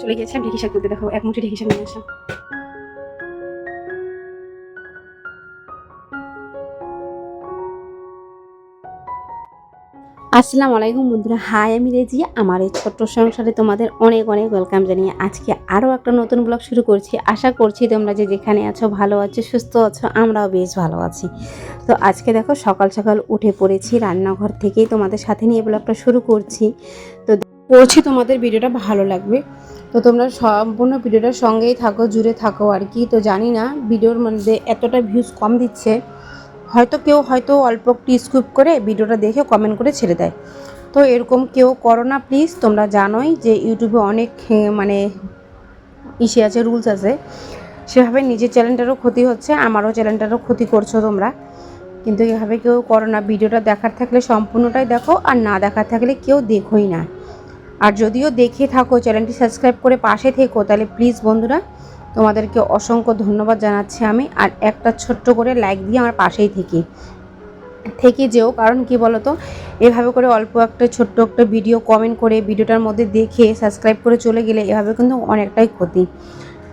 চলে গিয়েছিলাম ঢেকি শাক তুলতে দেখো, এক মুঠি ঢেকি শাক নিয়ে আসলাম। আসসালামু আলাইকুম বন্ধুরা, হাই, আমি রেজি, আমার এই ছোট্ট সংসারে তোমাদের অনেক অনেক ওয়েলকাম জানিয়ে আজকে আরও একটা নতুন ব্লগ শুরু করছি। আশা করছি তোমরা যে যেখানে আছো ভালো আছো, সুস্থ আছো, আমরাও বেশ ভালো আছি। তো আজকে দেখো, সকাল সকাল উঠে পড়েছি, রান্নাঘর থেকেই তোমাদের সাথে নিয়ে ব্লগটা শুরু করছি। তো করছি তোমাদের, ভিডিওটা ভালো লাগবে। তো তোমরা সম্পূর্ণ ভিডিওটার সঙ্গেই থাকো, জুড়ে থাকো আর কি। তো জানি না ভিডিওর মধ্যে এতটা ভিউজ কম দিচ্ছে। হয়তো কেউ হয়তো অল্প একটু স্কুপ করে ভিডিওটা দেখে কমেন্ট করে ছেড়ে দেয়। তো এরকম কেউ করো না প্লিজ তোমরা জানোই যে ইউটিউবে অনেক মানে ইসে আছে রুলস আছে। সেভাবে নিজের চ্যানেলটারও ক্ষতি হচ্ছে, আমারও চ্যানেলটারও ক্ষতি করছ তোমরা। কিন্তু এভাবে কেউ করো না। ভিডিওটা দেখার থাকলে সম্পূর্ণটাই দেখো, আর না দেখার থাকলে কেউ দেখোই না। আর যদিও দেখে থাকো, চ্যানেলটি সাবস্ক্রাইব করে পাশে থেকো, তাহলে প্লিজ বন্ধুরা, তোমাদেরকে অসংখ্য ধন্যবাদ জানাচ্ছি আমি। আর একটা ছোট্ট করে লাইক দিয়ে আমার পাশেই থেকে থেকে যেও। কারণ কি বলো তো এভাবে করে অল্প একটা ছোট্ট একটা ভিডিও কমেন্ট করে ভিডিওটার মধ্যে দেখে সাবস্ক্রাইব করে চলে গেলে এভাবে কিন্তু অনেকটাই ক্ষতি।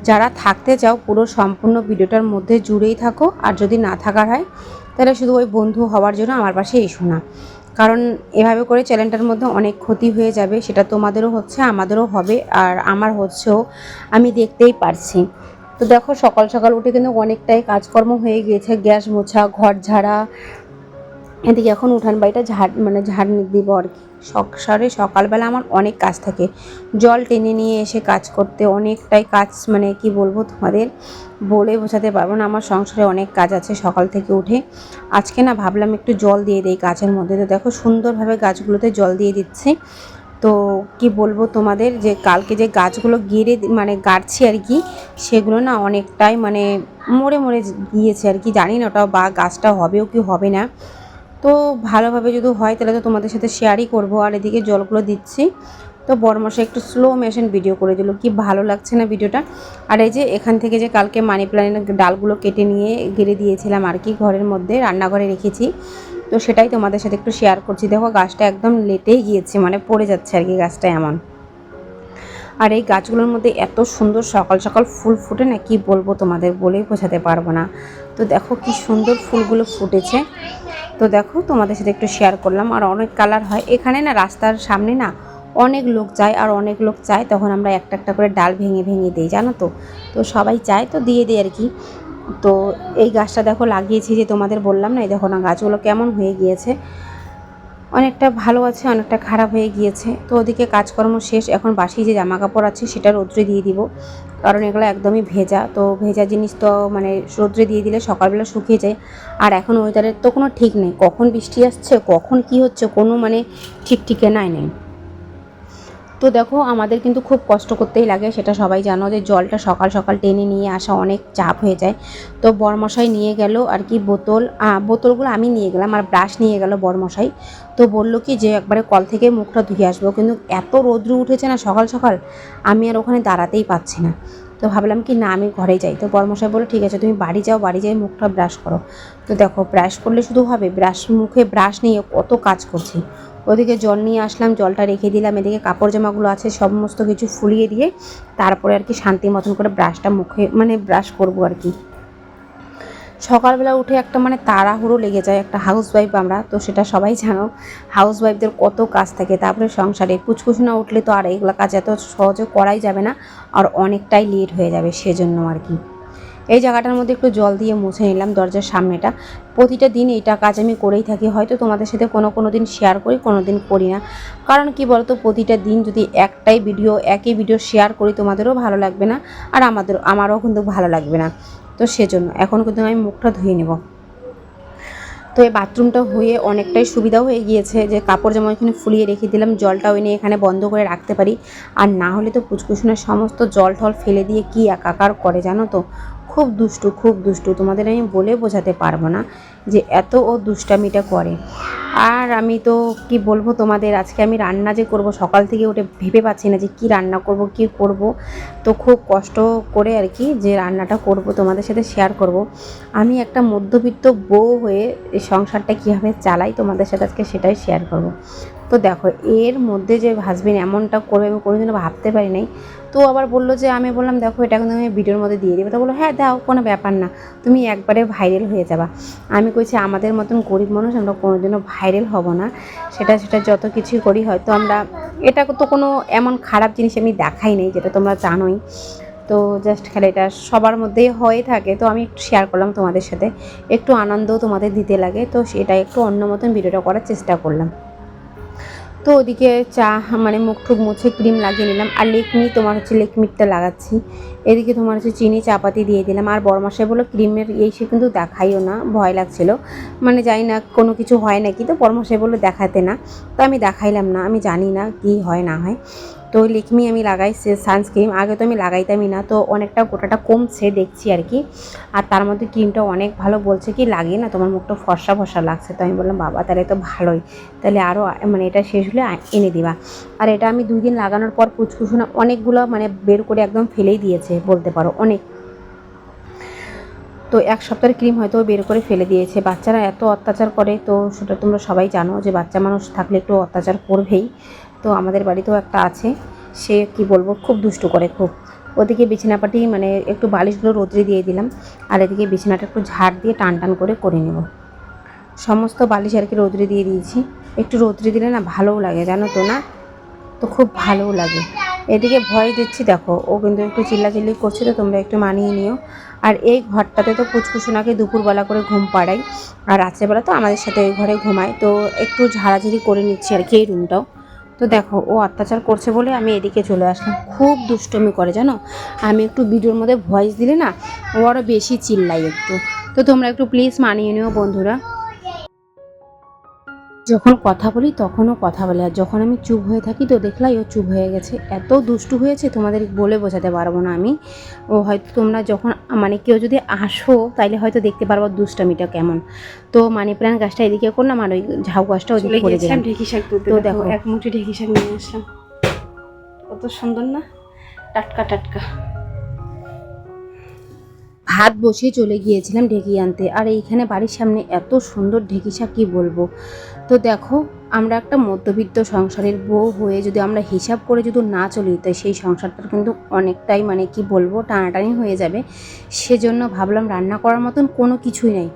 যারা থাকতে চাও, পুরো সম্পূর্ণ ভিডিওটার মধ্যে জুড়েই থাকো। আর যদি না থাকার হয়, তাহলে শুধু ওই বন্ধু হওয়ার জন্য আমার পাশে এসো না। কারণ এভাবে করে চ্যানেলটার মধ্যে অনেক ক্ষতি হয়ে যাবে, সেটা তোমাদেরও হচ্ছে, আমাদেরও হবে, আর আমার হচ্ছেও, আমি দেখতেই পারছি। তো দেখো, সকাল সকাল উঠে কিন্তু অনেকটাই কাজকর্ম হয়ে গিয়েছে, গ্যাস মোছা, ঘর ঝাড়া। এদিকে এখন উঠান বাড়িটা ঝাড় মানে ঝাড় দিব আর কি। সংসারে সকালবেলা আমার অনেক কাজ থাকে। জল টেনে নিয়ে এসে কাজ করতে অনেকটাই কাজ মানে কি বলব তোমাদের, বলে বোঝাতে পারব না। আমার সংসারে অনেক কাজ আছে সকাল থেকে উঠে। আজকে না ভাবলাম একটু জল দিয়ে দিই গাছের মধ্যে। তো দেখো সুন্দরভাবে গাছগুলোতে জল দিয়ে দিচ্ছি। তো কি বলব তোমাদের, যে কালকে যে গাছগুলো গেড়ে মানে গাড়ছি আর কি, সেগুলো না অনেকটাই মানে মরে মরে গিয়েছে আর কি। জানি না ওটা বা গাছটা হবেও কি হবে না। তো ভালোভাবে যদি হয় তাহলে তো তোমাদের সাথে শেয়ারই করব। আর এদিকে জলগুলো দিচ্ছি। তো বড়মশাই একটু স্লো মেশিন ভিডিও করে দিল। কি ভালো লাগছে না ভিডিওটা আর এই যে এখান থেকে যে কালকে মানি প্ল্যান্টের ডালগুলো কেটে নিয়ে গেড়ে দিয়েছিলাম আর কি ঘরের মধ্যে, রান্নাঘরে রেখেছি। তো সেটাই তোমাদের সাথে একটু শেয়ার করছি। দেখো গাছটা একদম লেটেই গিয়েছে মানে পড়ে যাচ্ছে আর কি গাছটা এমন। আর এই গাছগুলোর মধ্যে এত সুন্দর সকাল সকাল ফুল ফুটে না, কি বলব তোমাদের বলেই বোঝাতে পারব না। তো দেখো কি সুন্দর ফুলগুলো ফুটেছে। তো দেখো, তোমাদের সাথে একটু শেয়ার করলাম। আর অনেক কালার হয়। এখানে না, রাস্তার সামনে না, অনেক লোক যায় আর অনেক লোক চায়। তখন আমরা একটা একটা করে ডাল ভেঙে ভেঙে দিই, জানো তো? তো সবাই চায়, তো দিয়ে দিই আর কি। তো এই গাছটা দেখো লাগিয়েছি যে তোমাদের বললাম না, এই দেখো না, গাছগুলো কেমন হয়ে গিয়েছে। অনেকটা ভালো আছে, অনেকটা খারাপ হয়ে গিয়েছে। তো ওদিকে কাজকর্ম শেষ, এখন বাসি যে জামা কাপড় আছে সেটা রৌদ্রে দিয়ে দিব, কারণ এগুলো একদমই ভেজা। তো ভেজা জিনিস তো মানে রৌদ্রে দিয়ে দিলে সকালবেলা শুকিয়ে যায়। আর এখন ওয়েদারের তো কোনো ঠিক নেই, কখন বৃষ্টি আসছে, কখন কি হচ্ছে, কোনো মানে ঠিক ঠিকানাই নেই। তো দেখো, আমাদের কিন্তু খুব কষ্ট করতেই লাগে, সেটা সবাই জানো যে জলটা সকাল সকাল টেনে নিয়ে আসা অনেক চাপ হয়ে যায়। তো বরমশাই নিয়ে গেল আর কি বোতল বোতলগুলো আমি নিয়ে গেলাম, আর ব্রাশ নিয়ে গেল বরমশাই। তো বলল কি যে একবারে কল থেকে মুখটা ধুয়ে আসব, কিন্তু এত রৌদ্র উঠেছে না সকাল সকাল, আমি আর ওখানে দাঁড়াতেই পাচ্ছি না। তো ভাবলাম কি না, আমি ঘরে যাই। তো বরমশাই বলল, ঠিক আছে, তুমি বাড়ি যাও, বাড়ি যাই মুখটা ব্রাশ করো। তো দেখো ব্রাশ করলে শুধু হবে ব্রাশ মুখে ব্রাশ নিয়ে কত কাজ করছি। ওদিকে জল নিয়ে আসলাম, জলটা রেখে দিলাম, এদিকে কাপড় জামাগুলো আছে, সমস্ত কিছু ফুলিয়ে দিয়ে তারপরে আর কি শান্তি মতন করে ব্রাশটা মুখে মানে ব্রাশ করব আর কি। সকালবেলা উঠে একটা মানে তাড়াহুড়ো লেগে যায়, একটা হাউস ওয়াইফ আমরা, তো সেটা সবাই জানো। হাউস ওয়াইফদের কত কাজ থাকে, তারপরে সংসারে কুচকুচ না উঠলে তো আর এইগুলো কাজ এত সহজে করাই যাবে না, আর অনেকটাই লেট হয়ে যাবে সেজন্য আর কি। এই জায়গাটার মধ্যে একটু জল দিয়ে মুছে নিলাম দরজার সামনেটা। প্রতিটা দিন এইটা কাজ আমি করেই থাকি, হয়তো তোমাদের সাথে কোনো কোনো দিন শেয়ার করি, কোনো দিন করি না। কারণ কি বলতো, প্রতিটা দিন যদি একটাই ভিডিও একই ভিডিও শেয়ার করি, তোমাদেরও ভালো লাগবে না, আর আমাদেরও আমারও কিন্তু ভালো লাগবে না। তো সেজন্য এখন কিন্তু আমি মুখটা ধুয়ে নেব। তো এই বাথরুমটা হয়ে অনেকটাই সুবিধাও হয়ে গিয়েছে যে কাপড় জামা এখানে ফুলিয়ে রেখে দিলাম জলটা ওই নিয়ে এখানে বন্ধ করে রাখতে পারি। আর না হলে তো পুচকুসুনের সমস্ত জল ঠল ফেলে দিয়ে কী একাকার করে জানো তো? খুব দুষ্টু খুব দুষ্টু। তোমাদের আমি বলে বোঝাতে পারব না যে এত ও দুষ্টামিটা করে। আর আমি তো কি বলব তোমাদের, আজকে আমি রান্না যে করব, সকাল থেকে উঠে ভেবে পাচ্ছি না যে কি রান্না করব, কি করব। তো খুব কষ্ট করে আর কি যে রান্নাটা করব, তোমাদের সাথে শেয়ার করব। আমি একটা মধ্যবিত্ত বউ হয়ে সংসারটা কীভাবে চালাই, তোমাদের সাথে আজকে সেটাই শেয়ার করব। তো দেখো, এর মধ্যে যে ভাসবেন এমনটা করবে আমি কোনোদিনও ভাবতে পারি নাই। তো আবার বলল যে, আমি বললাম, দেখো, এটা কিন্তু আমি ভিডিওর মধ্যে দিয়ে দেবো। তো বলল হ্যাঁ দাও, কোনো ব্যাপার না। তুমি একবারে ভাইরাল হয়ে যাবা। আমি কইছি, আমাদের মতন গরিব মানুষ আমরা কোনোদিনও ভাইরাল হব না। সেটা সেটা যত কিছুই করি, হয়তো আমরা এটা তো কোনো এমন খারাপ জিনিস আমি দেখাই নেই, যেটা তোমরা জানোই। তো জাস্ট খালি এটা সবার মধ্যেই হয়ে থাকে। তো আমি একটু শেয়ার করলাম তোমাদের সাথে। একটু আনন্দও তোমাদের দিতে লাগে। তো সেটা একটু অন্য মতন ভিডিওটা করার চেষ্টা করলাম। তো ওদিকে চা মানে মুখ টুক মুছে ক্রিম লাগিয়ে নিলাম। আর লেকমি, তোমার হচ্ছে লেকমিটটা লাগাচ্ছি। এদিকে তোমার হচ্ছে চিনি, চাপাতি দিয়ে দিলাম। আর বড়মশাই বলো ক্রিমের এই সে কিন্তু দেখাইও না, ভয় লাগছিল। মানে জানি না, কোনো কিছু হয় নাকি? তো বড়মশাই বলো দেখাতে না। তো আমি দেখাইলাম না, আমি জানি না কি হয়, না হয়। তো লেকমি আমি লাগাই সানস্ক্রিন আগে তো আমি লাগাইতামই না, তো অনেকটা গোটাটা কমছে দেখছি আর কি। আর তার মধ্যে ক্রিমটা অনেক ভালো বলছে কি, লাগিয়ে না তোমার মুখটা ফর্সা ফর্সা লাগছে। তো আমি বললাম, বাবা, তাহলে তো ভালোই। তাহলে আরও মানে এটা শেষ হলে এনে দিবা। আর এটা আমি দুই দিন লাগানোর পর পুচকুচুনা অনেকগুলো মানে বের করে একদম ফেলেই দিয়েছে, বলতে পারো, অনেক। তো এক সপ্তাহের ক্রিম হয়তো বের করে ফেলে দিয়েছে। বাচ্চারা এত অত্যাচার করে, তো সেটা তোমরা সবাই জানো যে বাচ্চা মানুষ থাকলে একটু অত্যাচার করবেই। তো আমাদের বাড়িতেও একটা আছে। সে কি বলব, খুব দুষ্টু করে, খুব। ওদিকে বিছানাপাটি মানে একটু বালিশগুলো রোদ্রে দিয়ে দিলাম, আর এদিকে বিছানাটা একটু ঝাড় দিয়ে টান টান করে করে নেব। সমস্ত বালিশ আর কি রোদ্রে দিয়ে দিয়েছি। একটু রোদ্রে দিলে না ভালোও লাগে, জানো তো না? তো খুব ভালোও লাগে। এদিকে ভয় দিচ্ছি, দেখো, ও কিন্তু একটু চিল্লাচিল্লি করছে তো, তোমরা একটু মানিয়ে নিও। আর এই ঘরটাতে তো কুচকুচুনাকে দুপুরবেলা করে ঘুম পাড়াই, আর রাত্রেবেলা তো আমাদের সাথে ওই ঘরে ঘুমায়, তো একটু ঝাড়াঝাড়ি করে নিচ্ছি আর কি এই রুমটাও তো দেখো, ও অত্যাচার করছে বলে আমি এদিকে চলে আসলাম। খুব দুষ্টমি করে, জানো? আমি একটু ভিডিওর মধ্যে ভয়েস দিলে না, ও আরও বেশি চিল্লাই একটু। তো তোমরা একটু প্লিজ মানিয়ে নিও, বন্ধুরা। যখন কথা বলি তখনও কথা বলে। আর যখন আমি চুপ হয়ে থাকি তো দেখলাই ও চুপ হয়ে গেছে। এত দুষ্টু হয়েছে তোমাদের বলে বোঝাতে পারব না আমি। ও হয়তো তোমরা যখন মানে কেউ যদি আসো তাইলে হয়তো দেখতে পারব দুষ্টামিটা কেমন। তো মানি প্ল্যান গাছটা এদিকে করলাম আর ওই ঝাউ গাছটা চলে ওইদিকে করে দিলাম। ঢেকি শাক তো। দেখো। এক মুঠি ঢেকি শাক নিয়ে আসলাম। কত সুন্দর না? টাটকা টাটকা। ভাত বসিয়ে চলে গিয়েছিলাম ঢেকি আনতে। আর এইখানে বাড়ির সামনে এত সুন্দর ঢেকি শাক কী বলব? তো দেখো, আমরা একটা মধ্যবিত্ত সংসারের বউ হয়ে যদি আমরা হিসাব করে যদি না চলি, তো সেই সংসারটা কিন্তু অনেকটাই মানে কি বলব, টানাটানি হয়ে যাবে। সেজন্য ভাবলাম রান্না করার মতন কোনো কিছুই নেই।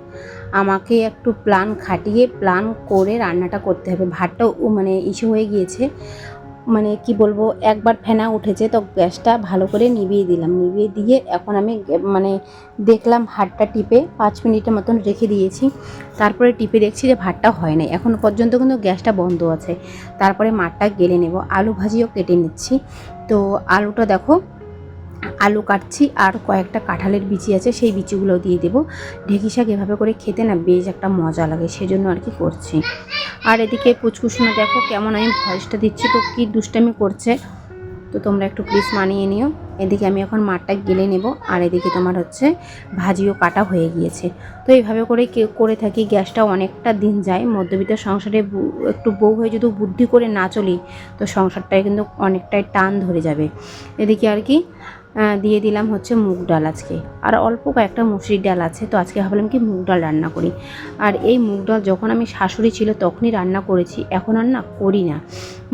আমাকে একটু প্ল্যান খাটিয়ে প্ল্যান করে রান্নাটা করতে হবে। ভাতটাও মানে ইস্যু হয়ে গিয়েছে। মানে কি বলব, একবার ফেনা উঠেছে তো গ্যাসটা ভালো করে নিভিয়ে দিলাম। নিভিয়ে দিয়ে এখন আমি মানে দেখলাম ভাতটা টিপে পাঁচ মিনিটের মতন রেখে দিয়েছি। তারপরে টিপে দেখছি যে ভাতটা হয় নাই। এখন পর্যন্ত কিন্তু গ্যাসটা বন্ধ আছে। তারপরে মাঠটা গেলে নেব। আলু ভাজিও কেটে নিচ্ছি। তো আলুটা দেখো আলু কাটছি আর কয়েকটা কাঁঠালের বিচি আছে, সেই বিচিগুলো দিয়ে দেবো। ঢেঁকি শাক এভাবে করে খেতে না বেশ একটা মজা লাগে, সেজন্য আর কি করছি। আর এদিকে পুচকুসুনা দেখো কেমন আমি ভয়েসটা দিচ্ছি, তো কী দুষ্টামি করছে? তো তোমরা একটু প্লিজ মানিয়ে নিও। এদিকে আমি এখন মাঠটা গেলে নেব, আর এদিকে তোমার হচ্ছে ভাজিও কাটা হয়ে গিয়েছে। তো এইভাবে করে করে থাকি, গ্যাসটা অনেকটা দিন যায়। মধ্যবিত্ত সংসারে একটু বউ হয়ে যদি বুদ্ধি করে না চলি, তো সংসারটায় কিন্তু অনেকটাই টান ধরে যাবে। এদিকে আর কি দিয়ে দিলাম হচ্ছে মুগ ডাল আজকে। আর অল্প কয়েকটা মুসুরির ডাল আছে, তো আজকে ভাবলাম কি মুগ ডাল রান্না করি। আর এই মুগ ডাল যখন আমি শাশুড়ি ছিল তখনই রান্না করেছি, এখন আর না করি না।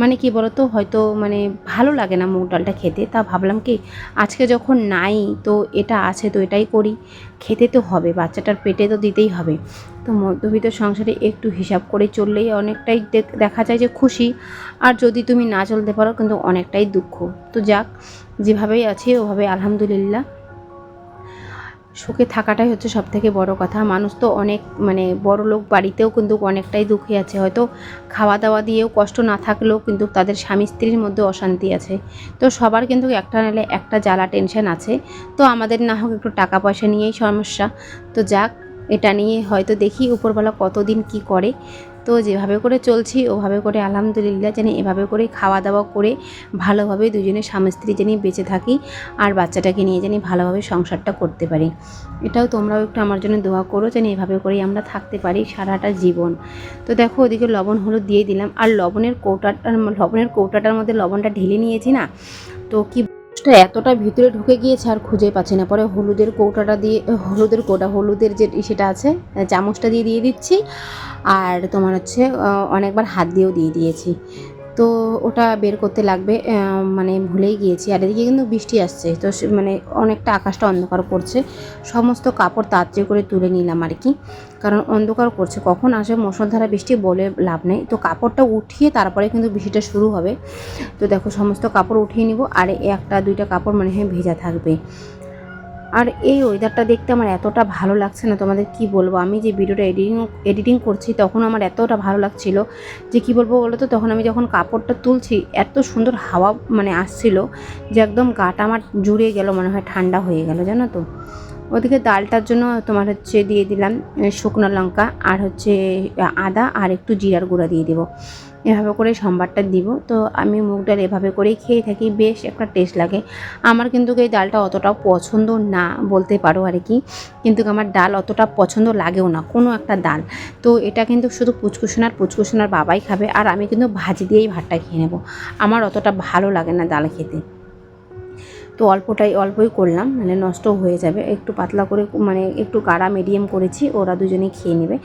মানে কি বলতো, হয়তো মানে ভালো লাগে না মুগ ডালটা খেতে, তা ভাবলাম কি আজকে যখন নাই তো এটা আছে তো এটাই করি। খেতে তো হবে, বাচ্চাটার পেটে তো দিতেই হবে। তো মধ্যবিত্ত সংসারে একটু হিসাব করে চললেই অনেকটাই দেখ- যায় যে খুশি। আর যদি তুমি না চলতে পারো, কিন্তু অনেকটাই দুঃখ। তো যাক, যেভাবেই আছে, ওভাবে আলহামদুলিল্লাহ। সুখে থাকাটাই হচ্ছে সব থেকে বড় কথা। মানুষ তো অনেক মানে বড় লোক বাড়িতেও কিন্তু অনেকটাই দুঃখে আছে। হয়তো খাওয়া দাওয়া দিয়েও কষ্ট না থাকলেও কিন্তু তাদের স্বামী স্ত্রীর মধ্যে অশান্তি আছে। তো সবার কিন্তু একটা নালে একটা জ্বালা টেনশন আছে। তো আমাদের না হোক একটু টাকা পয়সা নিয়েই সমস্যা। তো যাক এটা নিয়ে হয়তো দেখি উপরবেলা কতদিন কি করে। তো যেভাবে করে চলছি, ওভাবে করে আলহামদুলিল্লাহ জানি এভাবে করে খাওয়া দাওয়া করে ভালোভাবে দুজনে স্বামী স্ত্রী জানি বেঁচে থাকি আর বাচ্চাটাকে নিয়ে জানি ভালোভাবে সংসারটা করতে পারি। এটাও তোমরাও একটু আমার জন্য দোয়া করো যেন এভাবে করেই আমরা থাকতে পারি সারাটা জীবন। তো দেখো ওদিকে লবণ হলুদ দিয়ে দিলাম। আর লবণের কৌটাটার লবণের কৌটাটার মধ্যে লবণটা ঢেলে নিয়েছি না? তো কি চামচটা এতটা ভিতরে ঢুকে গিয়েছে আর খুঁজে পাচ্ছি না। পরে হলুদের কৌটাটা দিয়ে, হলুদের কৌটা, হলুদের যে সেটা আছে, চামচটা দিয়ে দিয়ে দিচ্ছি। আর তোমার হচ্ছে অনেকবার হাত দিয়েও দিয়ে দিয়েছি। তো ওটা বের করতে লাগবে মানে ভুলেই গিয়েছি। আর এদিকে কিন্তু বৃষ্টি আসছে, তো মানে অনেকটা আকাশটা অন্ধকার করছে। সমস্ত কাপড় তাড়াতাড়ি করে তুলে নিলাম আর কি, কারণ অন্ধকার করছে। কখন আসে মুসলধারা বৃষ্টি বলে লাভ নেই। তো কাপড়টা উঠিয়ে তারপরে কিন্তু বৃষ্টিটা শুরু হবে। তো দেখো, সমস্ত কাপড় উঠিয়ে নিব। আর একটা, দুইটা কাপড় মনে হয় ভেজা থাকবে। আর এই ওয়েদারটা দেখতে আমার এতটা ভালো লাগছে না, তোমাদের কি বলব? আমি যে ভিডিওটা এডিটিং এডিটিং করছি, তখন আমার এতটা ভালো লাগছিল যে কি বলব বলো তো তখন আমি যখন কাপড়টা তুলছি, এত সুন্দর হাওয়া মানে আসছিল যে একদম গাটা আমার জুড়ে গেল, মনে হয় ঠান্ডা হয়ে গেল, জানো তো? ওদিকে ডালটার জন্য তোমার হচ্ছে দিয়ে দিলাম শুকনো লঙ্কা আর হচ্ছে, আদা আর একটু জিরার গুঁড়া দিয়ে দেবো। এভাবে করে সম্বারটা দিব। তো আমি মুগ ডাল এভাবে করেই খেয়ে থাকি, বেশ একটা টেস্ট লাগে। আমার কিন্তু এই ডালটা অতটাও পছন্দ না বলতে পারো আর কি। কিন্তু আমার ডাল অতটা পছন্দ লাগেও না, কোনো একটা ডাল। তো এটা কিন্তু শুধু পুচকুসোনার পুচকুসোনার বাবাই খাবে। আর আমি কিন্তু ভাজি দিয়েই ভাতটা খেয়ে নেব। আমার অতটা ভালো লাগে না ডাল খেতে। তো অল্পটাই, অল্পই করলাম মানে নষ্ট হয়ে যাবে। একটু পাতলা করে মানে একটু কাড়া মিডিয়াম করেছি, ওরা দুজনেই খেয়ে নেবে।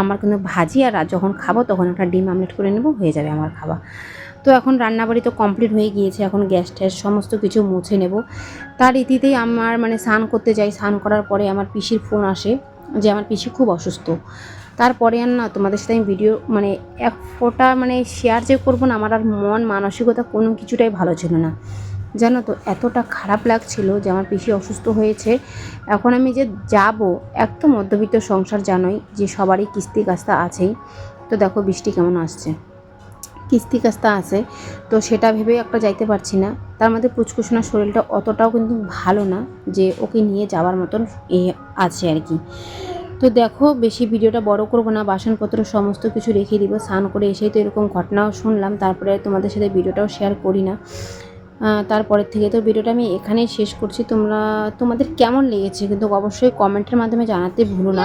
আমার কিন্তু ভাজি আর যখন খাব তখন একটা ডিম আমলেট করে নেব, হয়ে যাবে আমার খাওয়া। তো এখন রান্নাবাড়ি তো কমপ্লিট হয়ে গিয়েছে, এখন গ্যাস ট্যাস সমস্ত কিছু মুছে নেব। তার ইতিতেই আমার মানে স্নান করতে যাই, স্নান করার পরে আমার পিসির ফোন আসে যে আমার পিসি খুব অসুস্থ। তারপরে আর না, তোমাদের সাথে আমি ভিডিও মানে এক ফোটা মানে শেয়ার যে করব না, আমার আর মন, মানসিকতা কোনো কিছুটাই ভালো ছিল না। জানো তো, এতটা খারাপ লাগছিল যে আমার পিসি অসুস্থ হয়েছে। এখন আমি যে যাব এক তো মধ্যবিত্ত সংসার জানোই যে সবারই কিস্তি কাস্তা আছেই। তো দেখো বৃষ্টি কেমন আসছে। কিস্তি কাস্তা আছে, তো সেটা ভেবে একটা যাইতে পারছি না। তার মধ্যে পুচকুসোনার শরীরটা অতটাও কিন্তু ভালো না যে ওকে নিয়ে যাওয়ার মতন এ আছে আর কি। তো দেখো, বেশি ভিডিওটা বড় করব না, বাসনপত্র সমস্ত কিছু রেখে দিব, স্নান করে এসেই তো এরকম ঘটনাও শুনলাম, তারপরে তোমাদের সাথে ভিডিওটাও শেয়ার করি না। তারপরের থেকে তো ভিডিওটা আমি এখানেই শেষ করছি। তোমরা, তোমাদের কেমন লেগেছে কিন্তু অবশ্যই কমেন্টের মাধ্যমে জানাতে ভুলো না।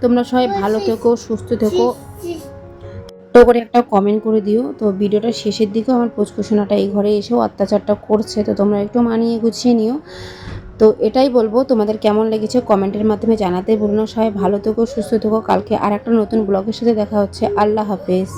তোমরা সবাই ভালো থেকো, সুস্থ থেকো। তো করে একটা কমেন্ট করে দিও। তো ভিডিওটা শেষের দিকেও আমার পুচকুসোনাটা এই ঘরে এসেও অত্যাচারটা করছে। তো তোমরা একটু মানিয়ে গুছিয়ে নিও। তো এটাই বলব, তোমাদের কেমন লেগেছে কমেন্টের মাধ্যমে জানাতে ভুলো না। সবাই ভালো থেকো, সুস্থ থেকো। কালকে আর একটা নতুন ব্লগের সাথে দেখা হচ্ছে। আল্লাহ হাফেজ।